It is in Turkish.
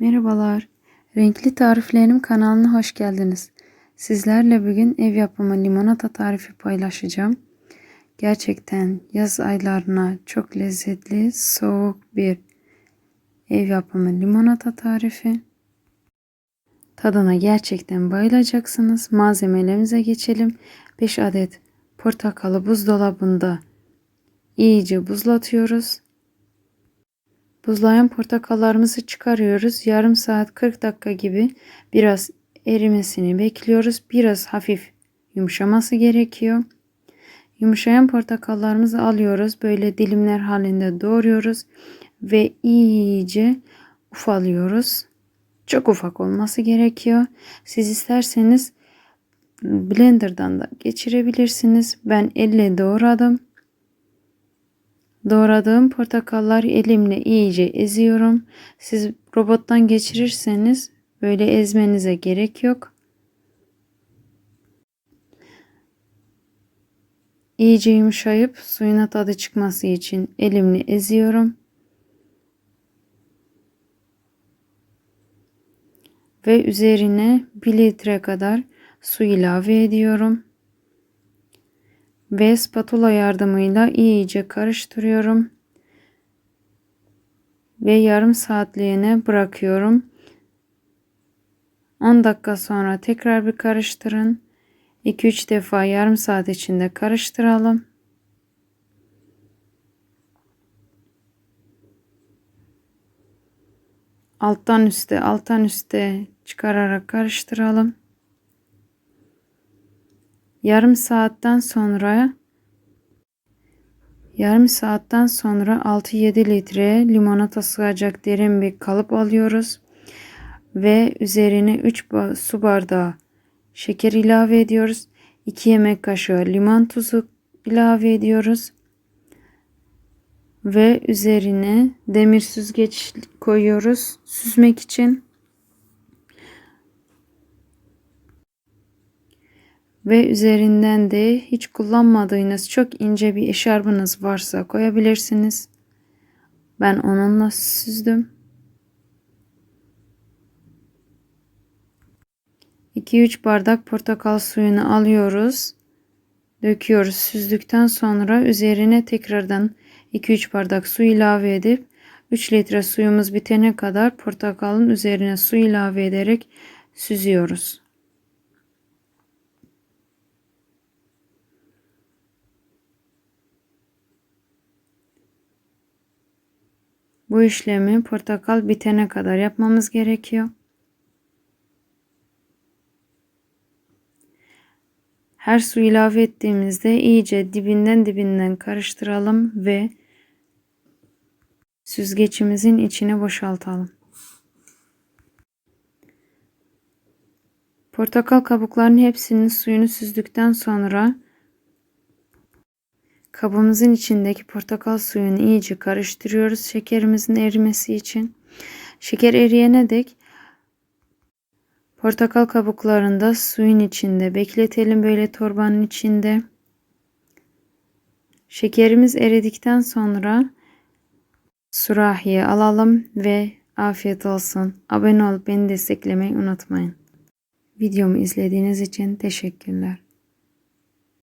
Merhabalar. Renkli Tariflerim kanalına hoş geldiniz. Sizlerle bugün ev yapımı limonata tarifi paylaşacağım. Gerçekten yaz aylarına çok lezzetli, soğuk bir ev yapımı limonata tarifi. Tadına gerçekten bayılacaksınız. Malzemelerimize geçelim. 5 adet portakalı buzdolabında iyice buzlatıyoruz. Buzlayan portakallarımızı çıkarıyoruz. Yarım saat 40 dakika gibi biraz erimesini bekliyoruz. Biraz hafif yumuşaması gerekiyor. Yumuşayan portakallarımızı alıyoruz. Böyle dilimler halinde doğruyoruz ve iyice ufalıyoruz. Çok ufak olması gerekiyor. Siz isterseniz blenderdan da geçirebilirsiniz. Ben elle doğradım. Doğradığım portakallar elimle iyice eziyorum. Siz robottan geçirirseniz böyle ezmenize gerek yok. İyice yumuşayıp suyuna tadı çıkması için elimle eziyorum. Ve üzerine 1 litre kadar su ilave ediyorum ve spatula yardımıyla iyice karıştırıyorum. Ve yarım saatliğine bırakıyorum. 10 dakika sonra tekrar bir karıştırın. 2-3 defa yarım saat içinde karıştıralım. Alttan üste, alttan üste çıkararak karıştıralım. Yarım saatten sonra yarım saatten sonra 6-7 litre limonata sığacak derin bir kalıp alıyoruz ve üzerine 3 su bardağı şeker ilave ediyoruz. 2 yemek kaşığı limon tuzu ilave ediyoruz. Ve üzerine demir süzgeç koyuyoruz süzmek için. Ve üzerinden de hiç kullanmadığınız çok ince bir eşarbınız varsa koyabilirsiniz. Ben onunla süzdüm. 2-3 bardak portakal suyunu alıyoruz. Döküyoruz. Süzdükten sonra üzerine tekrardan 2-3 bardak su ilave edip 3 litre suyumuz bitene kadar portakalın üzerine su ilave ederek süzüyoruz. Bu işlemi portakal bitene kadar yapmamız gerekiyor. Her su ilave ettiğimizde iyice dibinden dibinden karıştıralım ve süzgecimizin içine boşaltalım. Portakal kabuklarının hepsinin suyunu süzdükten sonra Kabımızın içindeki portakal suyunu iyice karıştırıyoruz şekerimizin erimesi için. Şeker eriyene dek portakal kabuklarını da suyun içinde bekletelim böyle torbanın içinde. Şekerimiz eridikten sonra surahiye alalım ve afiyet olsun. Abone olup beni desteklemeyi unutmayın. Videomu izlediğiniz için teşekkürler.